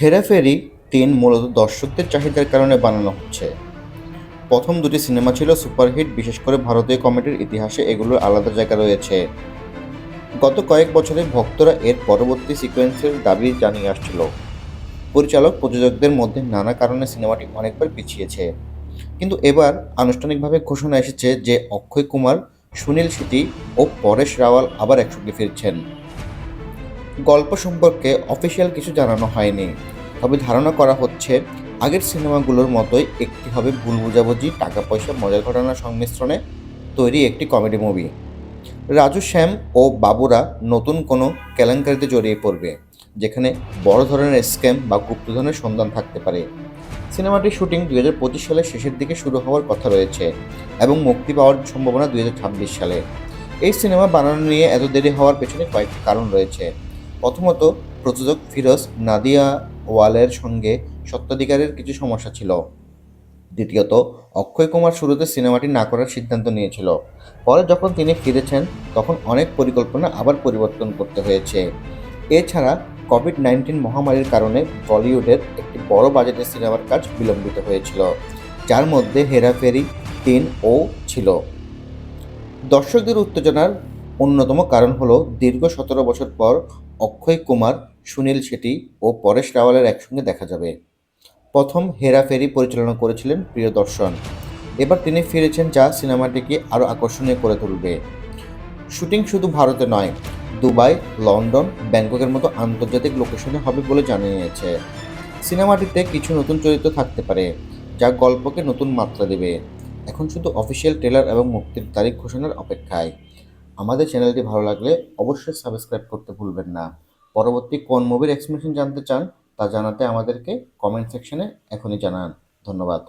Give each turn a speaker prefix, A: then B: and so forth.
A: হেরাফেরি তিন মূলত দর্শকদের চাহিদার কারণে বানানো হচ্ছে। প্রথম দুটি সিনেমা ছিল সুপারহিট, বিশেষ করে ভারতীয় কমেডির ইতিহাসে এগুলোর আলাদা জায়গা রয়েছে। গত কয়েক বছরে ভক্তরা এর পরবর্তী সিকোয়েন্সের দাবি জানিয়ে আসছিল। পরিচালক, প্রযোজকদের মধ্যে নানা কারণে সিনেমাটি অনেকবার পিছিয়েছে। কিন্তু এবার আনুষ্ঠানিকভাবে ঘোষণা এসেছে যে অক্ষয় কুমার, সুনীল শেট্টি ও পরেশ রাওয়াল আবার একসঙ্গে ফিরছেন। গল্প সম্পর্কে অফিসিয়াল কিছু জানানো হয়নি। তবে ধারণা করা হচ্ছে, আগের সিনেমাগুলোর মতোই একটি হবে ভুল বোঝাবুঝি টাকা পয়সা মজার ঘটনার সংমিশ্রণে তৈরি একটি কমেডি মুভি। রাজু শ্যাম ও বাবুরা নতুন কোনো কেলেঙ্কারিতে জড়িয়ে পড়বে, যেখানে বড় ধরনের স্ক্যাম বা গুপ্তধনের সন্ধান থাকতে পারে। সিনেমাটির শুটিং দুই হাজার পঁচিশ সালের শেষের দিকে শুরু হওয়ার কথা রয়েছে এবং মুক্তি পাওয়ার সম্ভাবনা দুই হাজার ছাব্বিশ সালে। এই সিনেমা বানানো নিয়ে এত দেরি হওয়ার পেছনে কয়েকটি কারণ রয়েছে। প্রথমত, প্রযোজক ফিরোজ নাদিয়া ওয়ালের সঙ্গে সত্ত্বাধিকারের কিছু সমস্যা ছিল। দ্বিতীয়ত, অক্ষয় কুমার শুরুতে সিনেমাটি না করার সিদ্ধান্ত নিয়েছিল। পরে যখন তিনি ফিরেছেন, তখন অনেক পরিকল্পনা আবার পরিবর্তন করতে হয়েছে। এছাড়া কোভিড নাইন্টিন মহামারীর কারণে বলিউডের একটি বড় বাজেটের সিনেমার কাজ বিলম্বিত হয়েছিল, যার মধ্যে হেরাফেরি তিন ও ছিল। দর্শকদের উত্তেজনার অন্যতম কারণ হলো, দীর্ঘ সতেরো বছর পর অক্ষয় কুমার, সুনীল শেট্টি ও পরেশ রাওয়ালের একসঙ্গে দেখা যাবে। প্রথম হেরাফেরি পরিচালনা করেছিলেন প্রিয়দর্শন। এবার তিনি ফিরেছেন যা সিনেমাটিকে আরও আকর্ষণীয় করে তুলবে। শুটিং শুধু ভারতে নয়, দুবাই, লন্ডন, ব্যাংককের মতো আন্তর্জাতিক লোকেশনে হবে বলে জানিয়েছে। সিনেমাটিতে কিছু নতুন চরিত্র থাকতে পারে, যা গল্পকে নতুন মাত্রা দেবে। এখন শুধু অফিসিয়াল ট্রেলার এবং মুক্তির তারিখ ঘোষণার অপেক্ষায়। আমাদের চ্যানেলটি ভালো লাগলে অবশ্যই সাবস্ক্রাইব করতে ভুলবেন না। পরবর্তী কোন মুভির এক্সপ্লেনেশন জানতে চান তা জানাতে আমাদেরকে কমেন্ট সেকশনে এখনই জানান। ধন্যবাদ।